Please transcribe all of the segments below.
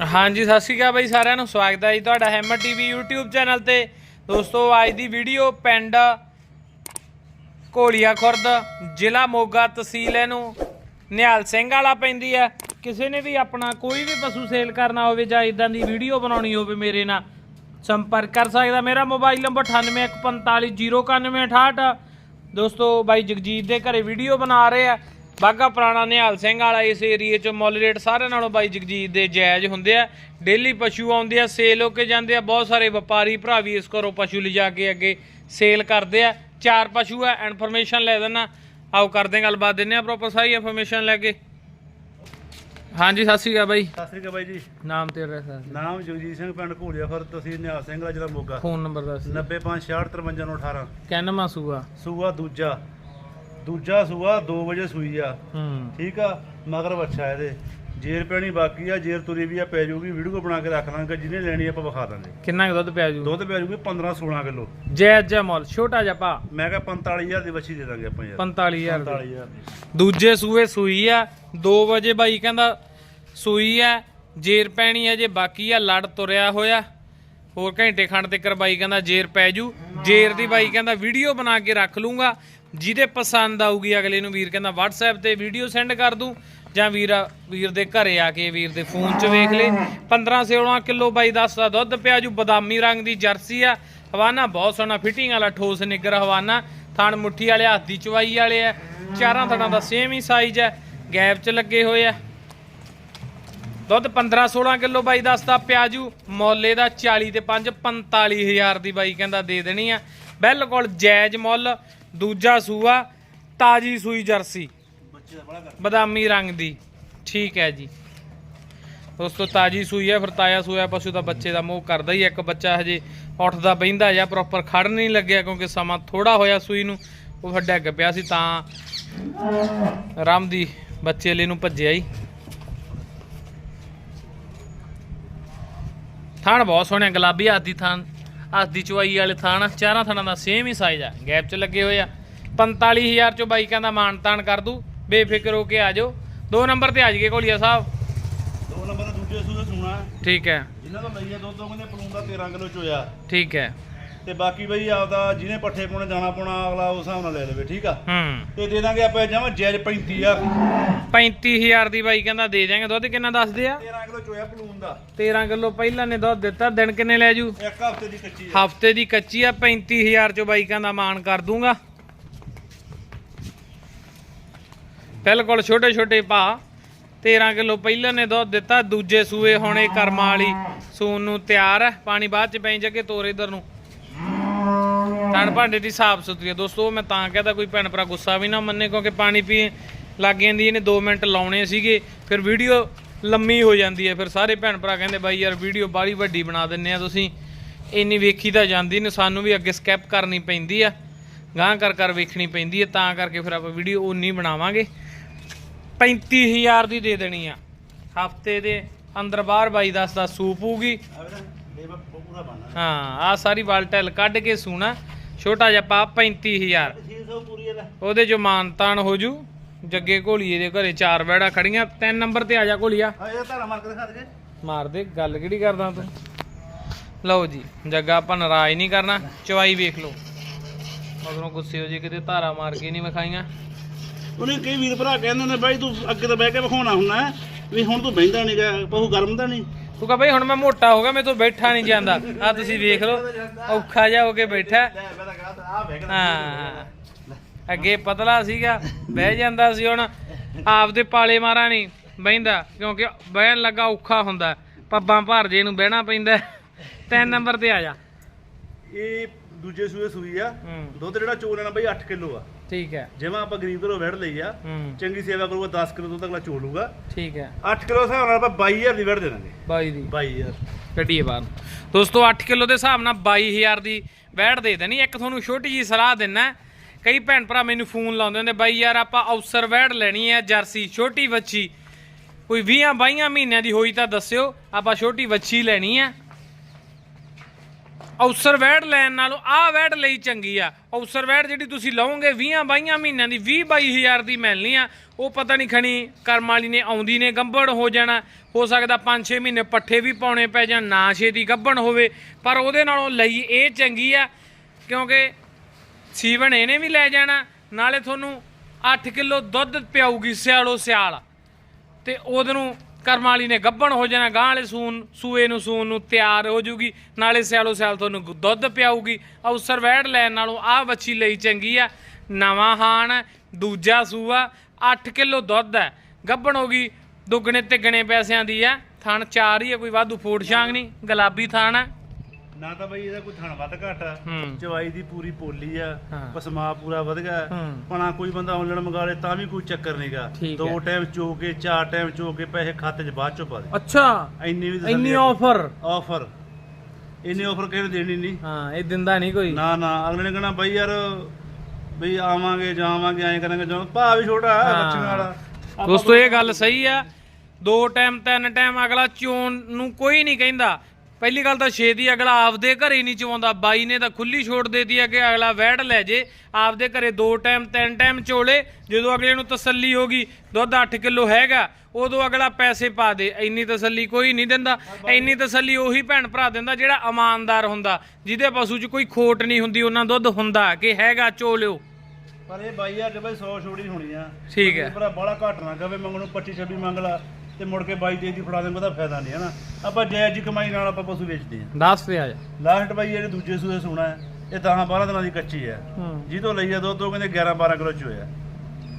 ਹਾਂਜੀ, ਸਤਿ ਸ਼੍ਰੀ ਅਕਾਲ ਬਾਈ ਸਾਰਿਆਂ ਨੂੰ। ਸਵਾਗਤ ਹੈ ਜੀ ਤੁਹਾਡਾ ਹੈਮਰ ਟੀਵੀ YouTube ਚੈਨਲ ਤੇ। ਦੋਸਤੋ, ਅੱਜ ਦੀ ਵੀਡੀਓ ਪਿੰਡ ਘੋਲੀਆ ਖੁਰਦ, ਜ਼ਿਲ੍ਹਾ ਮੋਗਾ ਤਹਿਸੀਲ ਇਹਨੂੰ। ਨਿਹਾਲ ਸਿੰਘ ਵਾਲਾ ਪੈਂਦੀ ਹੈ। ਕਿਸੇ ਨੇ ਵੀ ਆਪਣਾ ਕੋਈ ਵੀ ਪਸ਼ੂ ਸੇਲ ਕਰਨਾ ਹੋਵੇ ਜਾਂ ਇਦਾਂ ਦੀ ਵੀਡੀਓ ਬਣਾਉਣੀ ਹੋਵੇ ਮੇਰੇ ਨਾਲ, ਸੰਪਰਕ ਕਰ ਸਕਦਾ। ਮੇਰਾ ਮੋਬਾਈਲ ਨੰਬਰ 9815409168 ਦੋਸਤੋ, ਬਾਈ ਜਗਜੀਤ ਦੇ ਘਰੇ ਵੀਡੀਓ ਬਣਾ ਰਹੇ ਆ। ਬਾਗਾ ਪੁਰਾਣਾ ਨਿਹਾਲ ਸਿੰਘ ਵਾਲਾ ਇਸ ਏਰੀਏ ਚ ਮੁੱਲ ਰੇਟ ਸਾਰਿਆਂ ਨਾਲੋਂ ਬਾਈ ਜਗਜੀਤ ਦੇ ਜਾਇਜ਼ ਹੁੰਦੇ ਆ। ਡੇਲੀ ਪਸ਼ੂ ਆਉਂਦੇ ਆ ਸੇਲ ਹੋ ਕੇ ਜਾਂਦੇ ਆ। ਬਹੁਤ ਸਾਰੇ ਵਪਾਰੀ ਭਰਾ ਵੀ ਇਸ ਘਰੋਂ ਪਸ਼ੂ ਲਿਜਾ ਕੇ ਅੱਗੇ ਸੇਲ ਕਰਦੇ ਆ। ਚਾਰ ਪਸ਼ੂ ਆ ਇਨਫੋਰਮੇਸ਼ਨ ਲੈ ਦੇਣਾ ਆਓ ਕਰਦੇ ਗੱਲਬਾਤ ਦਿੰਨੇ ਆ ਪ੍ਰੋਪਰ ਸਾਰੀ ਇਨਫੋਰਮੇਸ਼ਨ ਲੈ ਕੇ। ਹਾਂਜੀ ਸਤਿ ਸ਼੍ਰੀ ਅਕਾਲ ਬਾਈ। ਸਤਿ ਸ੍ਰੀ ਅਕਾਲ ਬਾਈ ਜੀ। ਨਾਮ ਤੇ ਐਡਰੈਸ ਨਾਮ ਜਗਜੀਤ ਸਿੰਘ ਪਿੰਡ ਘੋਲੀਆ ਖੁਰਦ ਤਹਿਸੀਲ ਨਿਹਾਲ ਸਿੰਘ ਦਾ ਜ਼ਿਲ੍ਹਾ ਮੋਗਾ। ਫੋਨ ਨੰਬਰ ਦੱਸ 9566535918 ਕੈਨਮਾ ਸੂਆ ਸੂਆ ਦੂਜਾ। ਦੂਜਾ ਸੂਆ 2 ਵਜੇ ਸੂਈ ਆ। ਹੂੰ। ਠੀਕ ਆ? ਮਗਰ ਬੱਚਾ ਇਹਦੇ। ਜੇਰ ਪੈਣੀ ਬਾਕੀ ਆ ਜੇਰ ਤੁਰੀ ਵੀ ਆ ਪੈ ਜਾਊਗੀ ਵੀਡੀਓ ਬਣਾ ਕੇ ਰੱਖ ਲਾਂਗੇ ਜਿਹਨੇ ਲੈਣੀ ਆਪਾਂ ਵਿਖਾ ਦਾਂਗੇ। ਕਿੰਨਾ ਕੁ ਦੁੱਧ ਪਿਆ ਜੂ? ਦੁੱਧ ਪੈ ਜਾਊਗੀ 15 16 ਕਿਲੋ। ਜਾਇਜ਼ ਜਿਹਾ ਮੁੱਲ ਛੋਟਾ ਜਿਹਾ ਪਾ ਮੈਂ ਕਿਹਾ 45000 ਦੀ ਬੱਚੀ ਦੇ ਦਾਂਗੇ ਆਪਾਂ ਯਾਰ। 45000 ਦੀ। 45000 ਦੀ। ਦੂਜੇ ਸੂਏ ਸੂਈ ਆ 2 ਵਜੇ ਬਾਈ ਕਹਿੰਦਾ ਸੂਈ ਆ ਜੇਰ ਪੈਣੀ ਆ ਜੇ ਬਾਕੀ ਆ ਲੜ ਤੁਰਿਆ ਹੋਇਆ। ਹੋਰ ਘੰਟੇ ਖੰਡ ਤੇ ਬਾਈ ਕਹਿੰਦਾ ਜੇਰ ਪੈ ਜੂ। ਜੇਰ ਦੀ ਬਾਈ ਕਹਿੰਦਾ ਵੀਡੀਓ ਬਣਾ ਕੇ ਰੱਖ ਲੂੰਗਾ। ਜਿਹਦੇ ਪਸੰਦ ਆਊਗੀ ਅਗਲੇ ਨੂੰ ਵੀਰ ਕਹਿੰਦਾ WhatsApp ਤੇ ਵੀਡੀਓ ਸੈਂਡ ਕਰ ਦੂੰ, ਜਾਂ ਵੀਰ ਵੀਰ ਦੇ ਘਰੇ ਆ ਕੇ ਵੀਰ ਦੇ ਫੋਨ 'ਚ ਵੇਖ ਲੈ। 15 16 ਕਿਲੋ ਬਾਈ ਦੱਸਦਾ ਦੁੱਧ ਪਿਆ ਜੂ, ਬਦਾਮੀ ਰੰਗ ਦੀ ਜਰਸੀ ਆ। ਹਵਾਨਾ ਬਹੁਤ ਸੋਹਣਾ ਫਿਟਿੰਗ ਵਾਲਾ ਠੋਸ ਨਿੱਗਰ ਹਵਾਨਾ। ਥਣ ਮੁੱਠੀ ਵਾਲੇ, ਹੱਥ ਦੀ ਚਵਾਈ ਵਾਲੇ ਆ। ਚਾਰਾਂ ਥਣਾਂ ਦਾ ਸੇਮ ਹੀ ਸਾਈਜ਼ ਹੈ ਗੈਪ 'ਚ ਲੱਗੇ ਹੋਏ ਆ। ਦੁੱਧ 15 16 ਕਿਲੋ ਬਾਈ ਦੱਸਦਾ ਪਿਆਜੂ ਮੌਲੇ ਦਾ 40 ਤੇ 5 45000 ਦੀ ਬਾਈ ਕਹਿੰਦਾ ਦੇ ਦੇਣੀ ਆ। ਬਿਲਕੁਲ ਜਾਇਜ਼ ਮੁੱਲ ਦੂਜਾ ਸੂਆ ਤਾਜੀ ਸੂਈ ਜਰਸੀ। ਬਦਾਮੀ ਰੰਗ ਦੀ। ਠੀਕ ਹੈ ਜੀ। ਦੋਸਤੋ, ਤਾਜੀ ਸੂਈ ਹੈ, ਫਿਰ ਤਾਜ਼ਾ ਸੂਆ ਪਸ਼ੂ ਦਾ ਬੱਚੇ ਦਾ ਮੋਹ ਕਰਦਾ ਹੀ ਇੱਕ ਬੱਚਾ ਹਜੇ ਉੱਠਦਾ ਬਹਿੰਦਾ ਜਾਂ ਪ੍ਰੋਪਰ ਖੜ ਨਹੀਂ ਲੱਗਿਆ ਕਿਉਂਕਿ ਸਮਾਂ ਥੋੜਾ ਹੋਇਆ ਸੂਈ ਨੂੰ, ਉਹ ਫਿਰ ਡਿੱਗ ਪਿਆ ਸੀ ਤਾਂ ਰਾਮ ਦੀ ਬੱਚੇ ਲਈ ਨੂੰ ਭੱਜਿਆ ਹੀ। ਥਾਣ ਬਹੁਤ ਸੋਹਣੇ ਗੁਲਾਬੀ ਹੱਥ ਦੀ ਹੱਥ ਦੀ ਚੁਆਈ ਵਾਲੇ ਥਾਣ ਚਾਰਾਂ ਥਾਣਾਂ ਦਾ ਸੇਮ ਹੀ ਸਾਈਜ਼ ਆ। ਗੈਪ 'ਚ ਲੱਗੇ ਹੋਏ ਆ। 45000 ਚੋਂ ਬਾਈ ਕਹਿੰਦਾ ਮਾਨ ਤਾਨ ਕਰ ਦੂ। ਬੇਫਿਕਰ ਹੋ ਕੇ ਆ ਜਾਓ। ਦੋ ਨੰਬਰ ਤੇ ਆ ਜਗੇ ਕੋਲੀਆ ਸਾਹਿਬ। ਦੋ ਨੰਬਰ ਦਾ ਦੂਜੇ ਸੂਏ ਸੁਣਾ। ਠੀਕ ਹੈ। ਇਹਨਾਂ ਦਾ ਲਈਆ ਦੁੱਧ ਉਹ ਕਹਿੰਦੇ ਪਲੂਨ ਦਾ 13 ਕਿਲੋ ਚੋਇਆ। ਠੀਕ ਹੈ। ਤੇ ਬਾਕੀ ਬਈ ਆਪਦਾ ਜਿਹਨੇ ਪੱਠੇ ਪਾਉਣੇ ਜਾਣਾ ਪਾਉਣਾ ਅਗਲਾ ਉਸ ਹਿਸਾਬ ਨਾਲ ਲੈ ਲਵੇ ਠੀਕ ਆ? ਹੂੰ। ਤੇ ਦੇ ਦਾਂਗੇ ਆਪਾਂ ਜਮਾ ਜੈਜ 35000 35000 ਦੀ ਬਾਈ ਕਹਿੰਦਾ ਦੇ ਦਿਆਂਗੇ ਦੁੱਧ ਕਿੰਨਾ ਦੱਸਦੇ ਆ? 13 ਕਿਲੋ ਚੋਇਆ ਪਲੂਨ ਦਾ। 13 ਕਿਲੋ ਪਹਿਲਾਂ ਨੇ ਦੁੱਧ ਦਿੱਤਾ ਦਿਨ ਕਿੰਨੇ ਲੈ ਜੂ? ਇੱਕ ਹਫ਼ਤੇ ਦੀ ਕੱਚੀ ਆ। ਹਫ਼ਤੇ ਦੀ ਕੱਚੀ ਆ 35000 ਚੋਂ ਬਾਈ ਕਹਿੰਦਾ ਮਾਨ ਕਰ ਦੂੰਗਾ। ਬਿਲਕੁਲ ਛੋਟੇ ਛੋਟੇ ਭਾ 13 ਕਿਲੋ ਪਹਿਲਾਂ ਨੇ ਦੁੱਧ ਦਿੱਤਾ ਦੂਜੇ ਸੂਏ ਹੁਣ ਇਹ ਕਰਮਾਂ ਵਾਲੀ ਸੂਨ ਨੂੰ ਤਿਆਰ ਹੈ ਪਾਣੀ ਬਾਅਦ ਚ ਪੈਂ ਜਗੇ ਤੋਰ ਇਧਰ ਨੂੰ। ਤਣ ਭਾਂਡੇ ਦੀ ਸਾਫ਼ ਸੁਥਰੀ ਆ। ਦੋਸਤੋ ਮੈਂ ਤਾਂ ਕਹਿੰਦਾ ਕੋਈ ਭੈਣ ਭਰਾ ਗੁੱਸਾ ਵੀ ਨਾ ਮੰਨੇ ਕਿਉਂਕਿ ਪਾਣੀ ਪੀ ਲੱਗ ਜਾਂਦੀ ਇਹਨੇ 2 ਮਿੰਟ ਲਾਉਣੇ ਸੀਗੇ ਫਿਰ ਵੀਡੀਓ ਲੰਮੀ ਹੋ ਜਾਂਦੀ ਹੈ। ਫਿਰ ਸਾਰੇ ਭੈਣ ਭਰਾ ਕਹਿੰਦੇ ਬਾਈ ਯਾਰ ਵੀਡੀਓ ਬਾਲੀ ਵੱਡੀ ਬਣਾ ਦਿੰਨੇ ਆ ਤੁਸੀਂ। ਇੰਨੀ ਵੇਖੀ ਤਾਂ ਜਾਂਦੀ ਨੇ ਸਾਨੂੰ ਵੀ ਅੱਗੇ ਸਕੈਪ ਕਰਨੀ ਪੈਂਦੀ ਆ। ਗਾਂ ਕਰ ਕਰ ਵੇਖਣੀ ਪੈਂਦੀ ਹੈ ਤਾਂ ਕਰਕੇ ਫਿਰ ਆਪਾਂ ਵੀਡੀਓ ਉਨੀ ਬਣਾਵਾਂਗੇ। 35000 ਦੀ ਦੇ ਦੇਣੀ ਆ। ਹਫ਼ਤੇ ਦੇ ਅੰਦਰ ਬਾਹਰ ਬਾਈ ਦੱਸ ਦਾ ਸੂਪ ਹੋਊਗੀ ਹਾਂ ਆ ਸਾਰੀ ਵਾਲਟੈਲ ਕੱਢ ਕੇ ਸੂਣਾ। ਛੋਟਾ ਜਿਹਾ ਪਾ 35000 600 ਪੂਰੀ ਇਹਦਾ। ਉਹਦੇ ਜੋ ਮਾਨਤਾਨ ਹੋ ਜੂ। ਜੱਗੇ ਘੋਲੀਏ ਦੇ ਘਰੇ ਚਾਰ ਬੈੜਾ ਖੜੀਆਂ। ਤਿੰਨ ਨੰਬਰ ਤੇ ਆ ਜਾ ਘੋਲੀਆ। ਆ ਇਹ ਧਾਰਾ ਮਾਰ ਕੇ ਦਿਖਾ ਦੇ ਮਾਰ ਦੇ ਗੱਲ ਕਿਹੜੀ ਕਰਦਾ ਤੂੰ? ਲਓ ਜੀ ਜੱਗਾ ਆਪਾਂ ਨਾਰਾਜ਼ ਨਹੀਂ ਕਰਨਾ। ਚਵਾਈ ਵੇਖ ਲਓ। ਮਗਰੋਂ ਗੁੱਸੇ ਹੋ ਜੇ ਕਿਤੇ ਧਾਰਾ ਮਾਰ ਕੇ ਨਹੀਂ ਵਿਖਾਈਆਂ। ਉਹਨੇ ਕਈ ਵੀਰ ਭਰਾ ਕਹਿੰਦੇ ਨੇ ਬਾਈ ਤੂੰ ਅੱਗੇ ਤਾਂ ਬਹਿ ਕੇ ਵਿਖਾਉਣਾ ਹੁੰਦਾ ਵੀ ਹੁਣ ਤੂੰ ਬਹਿੰਦਾ ਨਹੀਂਗਾ ਪਹੂ ਗਰਮ ਤਾਂ ਨਹੀਂ ਤੂੰ ਕਹ ਬਈ ਹੁਣ ਮੈਂ ਮੋਟਾ ਹੋ ਗਿਆ ਮੇਰੇ ਤੋਂ ਬੈਠਾ ਨਹੀਂ ਜਾਂਦਾ। ਆ ਤੁਸੀਂ ਵੇਖ ਲਓ ਔਖਾ ਜਿਹਾ ਹੋ ਕੇ ਬੈਠਾ। ਹਾਂ। ਅੱਗੇ ਪਤਲਾ ਸੀਗਾ ਬਹਿ ਜਾਂਦਾ ਸੀ ਹੁਣ। ਆਪਦੇ ਪਾਲੇ ਮਾਰਾ ਨਹੀਂ ਬਹਿੰਦਾ ਕਿਉਂਕਿ ਬਹਿਣ ਲੱਗਾ ਔਖਾ ਹੁੰਦਾ। ਪੱਬਾਂ ਭਰ ਜੇ ਨੂੰ ਬਹਿਣਾ ਪੈਂਦਾ। ਤਿੰਨ ਨੰਬਰ ਤੇ ਆ ਜਾ। ਇਹ ਦੂਜੇ ਸੂਏ ਸੂਈ ਆ। ਦੁੱਧ ਜਿਹੜਾ ਚੋ ਲੈਣਾ ਬਾਈ 8 ਕਿਲੋ ਆ। ਠੀਕ ਹੈ। ਜਿਵੇਂ ਆਪਾਂ ਗਰੀਬ ਘਰੋਂ ਵੜ ਲਈ ਆ ਹੂੰ। ਚੰਗੀ ਸੇਵਾ ਕਰੂਗਾ 10 ਕਿਲੋ ਦੁੱਧ ਅਗਲਾ ਚੋ ਲੂਗਾ ਠੀਕ ਹੈ। 8 ਕਿਲੋ ਹਿਸਾਬ ਨਾਲ ਆਪਾਂ 22000 ਦੀ ਵੜ ਦੇ ਦਾਂਗੇ। ਬਾਈ ਦੀ। 22000 ਗੱਡੀਏ ਬਾਹਰ। ਦੋਸਤੋ 8 ਕਿਲੋ ਦੇ ਹਿਸਾਬ ਨਾਲ 22000 ਦੀ ਵੈਟ ਦੇ ਦੇਣੀ। ਇੱਕ ਤੁਹਾਨੂੰ ਛੋਟੀ ਜੀ ਸਲਾਹ ਦਿੰਨਾ ਕਈ ਭੈਣ ਭਰਾ ਮੈਨੂੰ ਫੋਨ ਲਾਉਂਦੇ ਹੁੰਦੇ ਬਾਈ ਯਾਰ ਆਪਾਂ ਅਫਸਰ ਵੈਟ ਲੈਣੀ ਹੈ ਜਰਸੀ ਛੋਟੀ ਵੱਛੀ। ਕੋਈ 20 22 ਮਹੀਨਿਆਂ ਦੀ ਹੋਈ ਤਾਂ ਦੱਸਿਓ ਆਪਾਂ ਛੋਟੀ ਵੱਛੀ ਲੈਣੀ ਹੈ। ਔਸਰ ਵੈੜ ਲੈਣ ਨਾਲੋਂ ਆਹ ਵੈੜ ਲਈ ਚੰਗੀ ਆ। ਔਸਰ ਵੈੜ ਜਿਹੜੀ ਤੁਸੀਂ ਲਓਗੇ 20 22 ਮਹੀਨਿਆਂ ਦੀ 20 22000 ਦੀ ਮਿਲਣੀ ਆ। ਉਹ ਪਤਾ ਨਹੀਂ ਖਣੀ ਕਰਮ ਵਾਲੀ ਨੇ ਆਉਂਦੀ ਨੇ ਗੱਭਣ ਹੋ ਜਾਣਾ। ਹੋ ਸਕਦਾ 5-6 ਮਹੀਨੇ ਪੱਠੇ ਵੀ ਪਾਉਣੇ ਪੈ ਜਾਣ, ਨਾ ਛੇ ਦੀ ਗੱਭਣ ਹੋਵੇ। ਪਰ ਉਹਦੇ ਨਾਲੋਂ ਲਈ ਇਹ ਚੰਗੀ ਆ, ਕਿਉਂਕਿ ਸੀਵਨ ਇਹਨੇ ਵੀ ਲੈ ਜਾਣਾ। ਨਾਲੇ ਤੁਹਾਨੂੰ 8 ਕਿਲੋ ਦੁੱਧ ਪਿਆਊਗੀ ਸਿਆਲੋ ਸਿਆਲ। ਤੇ ਉਹਦੇ ਨੂੰ ਕਰਮ ਵਾਲੀ ਨੇ ਗੱਭਣ ਹੋ ਜਾਣਾ ਗਾਂ ਵਾਲੇ ਸੂਨ ਸੂਏ ਨੂੰ ਸੂਨ ਨੂੰ ਤਿਆਰ ਹੋ ਜੂਗੀ ਨਾਲੇ ਸਿਆਲੋ ਸਿਆਲ ਤੁਹਾਨੂੰ ਦੁੱਧ ਪਿਆਊਗੀ। ਅਵਸਰ ਵੈੜ ਲੈਣ ਨਾਲੋਂ ਆਹ ਵੱਛੀ ਲਈ ਚੰਗੀ ਆ। ਨਵਾਂ ਹਾਣ ਹੈ, ਦੂਜਾ ਸੂਆ 8 ਕਿਲੋ ਦੁੱਧ ਹੈ। ਗੱਭਣ ਹੋ ਗਈ ਦੁੱਗਣੇ ਤਿੱਗਣੇ ਪੈਸਿਆਂ ਦੀ ਆ ਥਣ ਚਾਰ ਹੀ ਆ ਕੋਈ ਵਾਧੂ ਫੋੜ ਛਾਂਗ ਨਹੀਂ ਗੁਲਾਬੀ ਥਣ ਹੈ। ਨਾ ਤਾਂ ਬਈ ਇਹਦਾ ਕੋਈ ਥਣ ਵੱਧ ਘੱਟ ਆ। ਹੂੰ। ਚਵਾਈ ਦੀ ਪੂਰੀ ਪੋਲੀ ਆ ਹਾਂ। ਪਸਮਾ ਪੂਰਾ ਵਧ ਗਿਆ। ਹੂੰ। ਪਣਾ ਕੋਈ ਬੰਦਾ ਆਨਲਾਈਨ ਮੰਗਾ ਲੇ ਤਾਂ ਵੀ ਕੋਈ ਚੱਕਰ ਨਹੀਂਗਾ ਠੀਕ ਦੋ ਹੈ। ਟਾਈਮ ਚੋ ਕੇ ਚਾਰ ਟਾਈਮ ਚੋ ਕੇ ਪੈਸੇ ਖਾਤੇ 'ਚ ਬਾਅਦ ਚੋਂ ਪਾ ਦੇ। ਅੱਛਾ। ਇੰਨੀ ਵੀ ਇੰਨੀ ਆਫਰ ਆਫਰ ਇੰਨੀ ਆਫਰ ਕਿਸੇ ਨੂੰ ਦੇਣੀ ਨਹੀਂ। ਹਾਂ ਇਹ ਦਿੰਦਾ ਨਹੀਂ ਕੋਈ। ਨਾ ਨਾ। ਅਗਲੇ ਨੇ ਕਹਣਾ ਬਈ ਯਾਰ ਬਈ ਆਵਾਂਗੇ ਜਾਵਾਂਗੇ ਐਂ ਕਰਾਂਗੇ ਜਾਂ ਭਾ ਵੀ ਛੋਟਾ ਹੈ। ਬੱਚਿਆਂ ਵਾਲਾ। ਦੋਸਤੋ ਇਹ ਗੱਲ ਸਹੀ ਆ। ਦੋ ਟਾਈਮ ਤਿੰਨ ਟਾਈਮ ਅਗਲਾ ਚੋਣ ਨੂੰ ਕੋਈ ਨਹੀਂ ਕਹਿੰਦਾ। ਪਹਿਲੀ ਗੱਲ ਤਾਂ ਛੇਤੀ ਅਗਲਾ ਆਪਦੇ ਘਰੇ ਨਹੀਂ ਚਵਾਉਂਦਾ। ਬਾਈ ਨੇ ਤਾਂ ਖੁੱਲੀ ਛੋੜ ਦੇਤੀ ਆ ਕਿ ਅਗਲਾ ਵੈੜ ਲੈ ਜੇ। ਆਪਦੇ ਘਰੇ ਦੋ ਟਾਈਮ ਤਿੰਨ ਟਾਈਮ ਚੋਲੇ ਜਦੋਂ ਅਗਲੇ ਨੂੰ ਤਸੱਲੀ ਹੋਗੀ ਦੁੱਧ 8 ਕਿਲੋ ਹੈਗਾ ਉਦੋਂ ਅਗਲਾ ਪੈਸੇ ਪਾ ਦੇ। ਇੰਨੀ ਤਸੱਲੀ ਕੋਈ ਨਹੀਂ ਦਿੰਦਾ। ਇੰਨੀ ਤਸੱਲੀ ਉਹੀ ਭੈਣ ਭਰਾ ਦਿੰਦਾ ਜਿਹੜਾ ਇਮਾਨਦਾਰ ਹੁੰਦਾ। ਜਿਹਦੇ ਪਸ਼ੂ 'ਚ ਕੋਈ ਖੋਟ ਨਹੀਂ ਹੁੰਦੀ ਉਹਨਾਂ ਦੁੱਧ ਹੁੰਦਾ ਕਿ ਹੈਗਾ ਚੋ ਲਿਓ ਪਰ ਇਹ ਬਾਈ ਬਈ 100 ਛੋੜੀ ਹੋਣੀ ਆ। ਠੀਕ ਹੈ। ਭਰਾ ਬੜਾ ਘੱਟ ਨਾ ਕਵੇ ਮੰਗਣੋਂ 25 26 ਮੰਗ ਲਾ। ਤੇ ਮੁੜ ਕੇ ਬਾਈ ਦੇ ਦੀ ਫੜਾ ਦੇਂਗੇ ਉਹਦਾ ਫਾਇਦਾ ਨਹੀਂ ਹੈ ਨਾ ਆਪਾਂ ਜਾਇਜ਼ ਕਮਾਈ ਨਾਲ ਆਪਾਂ ਪਸ਼ੂ ਵੇਚਦੇ ਆ ਦੱਸ ਤੇ ਆ ਜਾ। ਲਾਸਟ ਬਾਈ ਜਿਹੜੇ ਦੂਜੇ ਸੂਏ ਸੋਣਾ ਹੈ ਇਹ 10 12 ਦਿਨਾਂ ਦੀ ਕੱਚੀ ਹੈ। ਹੂੰ। ਜੀ ਤੋਂ ਲਈ ਆ ਦੁੱਧ ਉਹ ਕਹਿੰਦੇ 11 12 ਕਿਲੋ ਚ ਹੋਇਆ।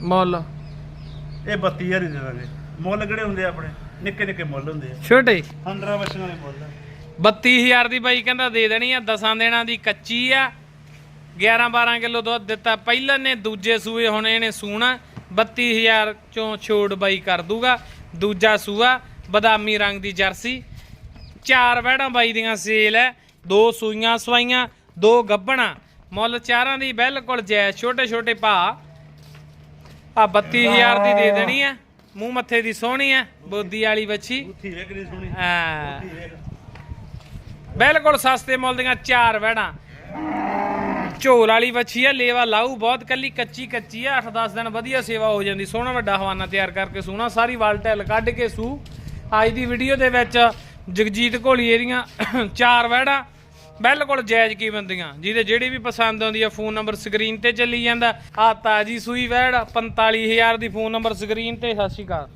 ਮੁੱਲ? ਇਹ 32000 ਹੀ ਦੇ ਦਾਂਗੇ। ਮੁੱਲ ਕਿਹੜੇ ਹੁੰਦੇ ਆ ਆਪਣੇ? ਨਿੱਕੇ ਨਿੱਕੇ ਮੁੱਲ ਹੁੰਦੇ ਆ। ਛੋਟੇ? 15 ਬੱਚਿਆਂ ਦੇ ਮੁੱਲ। 32000 ਦੀ ਬਾਈ ਕਹਿੰਦਾ ਦੇ ਦੇਣੀ ਆ ਦਸਾਂ ਦਿਨਾਂ ਦੀ ਕੱਚੀ ਆ। 11 12 ਕਿਲੋ ਦੁੱਧ ਦਿੱਤਾ ਪਹਿਲਾਂ ਨੇ ਦੂਜੇ ਸੂਏ ਹੁਣ ਇਹਨੇ ਸੂਣਾ। 32000 ਚੋਂ ਛੋੜ ਬਾਈ ਕਰ ਦੂਗਾ। ਦੂਜਾ ਸੂਆ ਬਦਾਮੀ ਰੰਗ ਦੀ ਜਰਸੀ। ਚਾਰ ਵਹਿੜਾਂ ਬਾਈ ਦੀਆਂ ਸੇਲ ਹੈ। ਦੋ ਸੂਈਆਂ ਸਵਾਈਆਂ ਦੋ ਗੱਬਣਾ। ਮੁੱਲ ਚਾਰਾਂ ਦੀ ਬਿਲਕੁਲ ਜੈ ਛੋਟੇ ਛੋਟੇ ਭਾ। ਆ 32000 ਦੀ ਦੇ ਦੇਣੀ ਆ ਮੂੰਹ ਮੱਥੇ ਦੀ ਸੋਹਣੀ ਆ ਬੋਦੀ ਵਾਲੀ ਬੱਚੀ ਉੱਥੀ ਵੇਖ ਕਿੰਨੀ ਸੋਹਣੀ। ਹਾਂ। ਬਿਲਕੁਲ ਸਸਤੇ ਮੁੱਲ ਦੀਆਂ ਚਾਰ ਵਹਿੜਾਂ। ਝੋਲ ਵਾਲੀ ਵੱਛੀ ਆ, ਲੇਵਾ ਲਾਊ, ਬਹੁਤ ਕੱਲੀ ਕੱਚੀ ਕੱਚੀ ਆ 8-10 ਦਿਨ ਵਧੀਆ ਸੇਵਾ ਹੋ ਜਾਂਦੀ, ਸੋਹਣਾ ਵੱਡਾ ਹਵਾਨਾ ਤਿਆਰ ਕਰਕੇ ਸੂਣਾ, ਸਾਰੀ ਵਾਲ ਟੈਲ ਕੱਢ ਕੇ ਸੂ। ਅੱਜ ਦੀ ਵੀਡੀਓ ਦੇ ਵਿੱਚ ਜਗਜੀਤ ਘੋਲੀਏ ਦੀਆਂ ਚਾਰ ਵਹਿੜਾਂ, ਬਿਲਕੁਲ ਜਾਇਜ਼ ਕੀ ਬੰਦੀਆਂ, ਜਿਹਦੇ ਜਿਹੜੀ ਵੀ ਪਸੰਦ ਆਉਂਦੀ ਆ, ਫੋਨ ਨੰਬਰ ਸਕਰੀਨ ਤੇ ਚੱਲੀ ਜਾਂਦਾ। ਆ ਤਾਜੀ ਸੂਈ ਵਹਿੜ 45000 ਦੀ ਫੋਨ ਨੰਬਰ ਸਕਰੀਨ ਤੇ, ਸਤਿ ਸ਼੍ਰੀ ਅਕਾਲ।